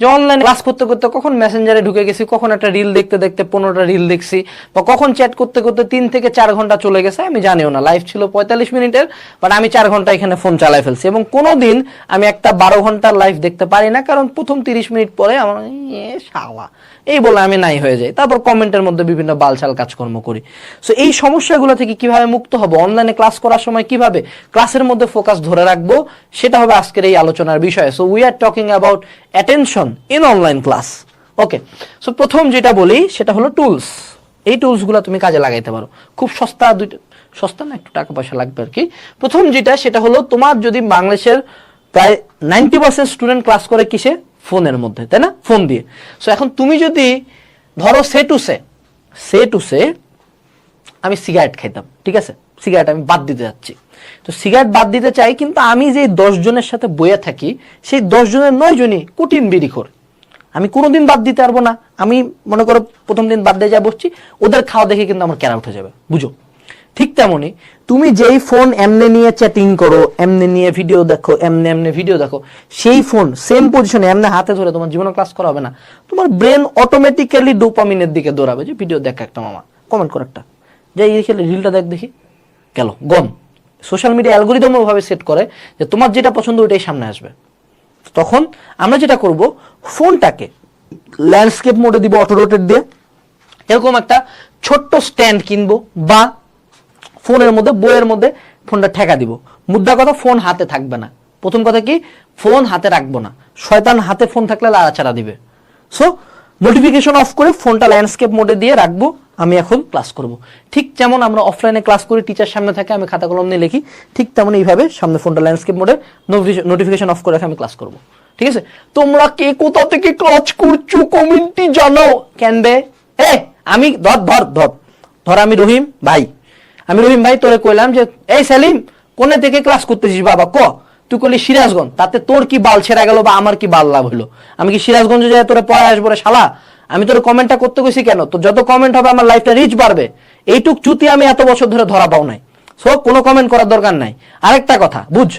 যে online class করতে করতে কখন মেসেঞ্জারে ঢুকে গেছি, কখন একটা রিল দেখতে দেখতে পনেরোটা রিল দেখছি, বা কখন চ্যাট করতে করতে তিন থেকে চার ঘণ্টা চলে গেছে, আমি জানিও না। লাইভ ছিল পঁয়তাল্লিশ মিনিটের বাট আমি চার ঘণ্টা এখানে ফোন চালাই ফেলছি। এবং কোনোদিন আমি একটা বারো ঘণ্টার লাইভ দেখতে পারি না, কারণ প্রথম তিরিশ মিনিট পরে আমার শালা, এই বলে আমি নাই হয়ে যাই। তারপর কমেন্টের মধ্যে বিভিন্ন বালছাল কাজকর্ম করি। সো এই সমস্যাগুলো থেকে কীভাবে মুক্ত হব? অনলাইনে ক্লাস করার সময় কীভাবে? ক্লাসের মধ্যে ফোকাস ধরে রাখব? সেটা হবে আজকের এই আলোচনার বিষয়। So we are talking about attention in online class okay so প্রথম যেটা বলি, সেটা হলো টুলস এই টুলসগুলো তুমি কাজে লাগাইতে পারো। খুব সস্তা দুইটা, সস্তা না, একটু টাকা পয়সা লাগবে আর কি। প্রথম যেটা, সেটা হলো তোমার যদি বাংলাদেশের প্রায় নাইনটি পার্সেন্ট স্টুডেন্ট ক্লাস করে কিসে? ফোনের মধ্যে, তাই না? ফোন দিয়ে। সো এখন তুমি যদি, ধরো সে to say say to say, আমি সিগারেট খাইতাম, ঠিক আছে? সিগারেট আমি বাদ দিতে যাচ্ছি। তো সিগারেট বাদ দিতে চাই, কিন্তু আমি যে দশ জনের সাথে বয়ে থাকি, সেই দশ জনের নয় জনই কঠিন বিড়িখোর। আমি কোনোদিন বাদ দিতে পারব না। আমি মনে করো প্রথম দিন বাদ দিয়ে যা বসছি, ওদের খাওয়া দেখে কিন্তু আমার কেনা উঠে যাবে। বুঝো? ঠিক তেমনই তুমি যেই ফোন এমনি নিয়ে চ্যাটিং করো, এমনি নিয়ে ভিডিও দেখো, এমনি এমনি ভিডিও দেখো, সেই ফোন সেম পজিশনে এমনি হাতে ধরে তোমার জীবনে ক্লাস করা হবে না। তোমার ব্রেন অটোমেটিক্যালি ডোপামিনের দিকে দৌড়াবে। যে ভিডিও দেখ একটা মামা কমেন্ট কর একটা। যাই দেখে রিলটা দেখ দেখি। গেল গন সোশ্যাল মিডিয়া অ্যালগোরিদম ভাবে সেট করে যে তোমার যেটা পছন্দ ওইটাই সামনে আসবে। তখন আমরা যেটা করব ফোনটাকে ল্যান্ডস্কেপ মোডে দিব অটো রোটেট দিয়ে। এরকম একটা ছোট্ট স্ট্যান্ড কিনবো বা ফোনের মধ্যে, বইয়ের মধ্যে ফোনটা ঠেকা দিব। মুদ্রা কথা ফোন হাতে থাকবে না। প্রথম কথা কি ফোন হাতে রাখব না। শয়তান হাতে ফোন থাকলে লাড়াচাড়া দিবে। সো নোটিফিকেশন অফ করে ফোনটা ল্যান্ডস্কেপ মোডে দিয়ে রাখব। আমি এখন ক্লাস করব। ঠিক যেমন আমরা অফলাইনে ক্লাস করি টিচার সামনে থাকে, আমি খাতা কলম নিয়ে লিখি, ঠিক তেমন এইভাবে সামনে ফোনটা ল্যান্ডস্কেপ মোডে নোটিফিকেশন অফ করে রেখে আমি ক্লাস করব। ঠিক আছে? তোমরা কে কোথা থেকে ক্লাস করছ? কমেন্টে জানাও। কেন বে? এ, আমি, ধর ধর ধর। ধর আমি রহিম ভাই। আমি রহিম ভাই, তোরে কইলাম যে, এই সেলিম, কোনে থেকে ক্লাস করতেছিস বাবা? ক? তুই করলি সিরাজগঞ্জ। তাতে তোর কি বাল ছেড়া গেল বা আমার কি বাল লাভ হলো আমি কি সিরাজগঞ্জে যাই তোরে পড়ায় আসব রে শালা? আমি তোর কমেন্টটা করতে গেছি কেন? তো যত কমেন্ট হবে, আমার লাইফটা রিচ বাড়বে। এইটুক চুতি আমি এত বছর ধরে ধরা পাও নাই। সো কোনো কমেন্ট করার দরকার নাই। আরেকটা কথা, বুঝ?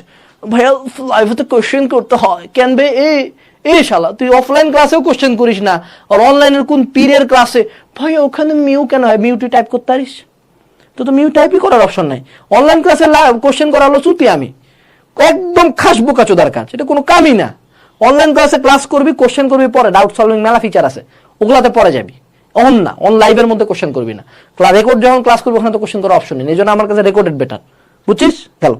ভাইয়া লাইফে তো কোশ্চেন করতে হয়। কেন বে? এ এ শালা, তুই অফলাইন ক্লাসেও কোশ্চেন করিস না। আর অনলাইনের কোন পীরের ক্লাসে ভাই, ওখানে মিউ কেন হয়? মিউটি টাইপ করতে পারিস? তো তো মিউ টাইপই করার অপশন নাই। অনলাইন ক্লাসে কোশ্চেন করা হলো চুতি আমি। একদম খাস বোকা চোদার কাজ। এটা কোনো কামই না। অনলাইন ক্লাসে ক্লাস করবি কোশ্চেন করবি, পরে ডাউট সলভিং মেলা ফিচার আছে। ওগুলাতে পরে যাবি। অন না, অন লাইভের মধ্যে কোশ্চেন করবি না। রেকর্ড যখন ক্লাস করবি, ওখানে তো কোশ্চেন করার অপশন নেই। এই জন্য আমার কাছে রেকর্ডেড বেটার বুঝছিস? গেল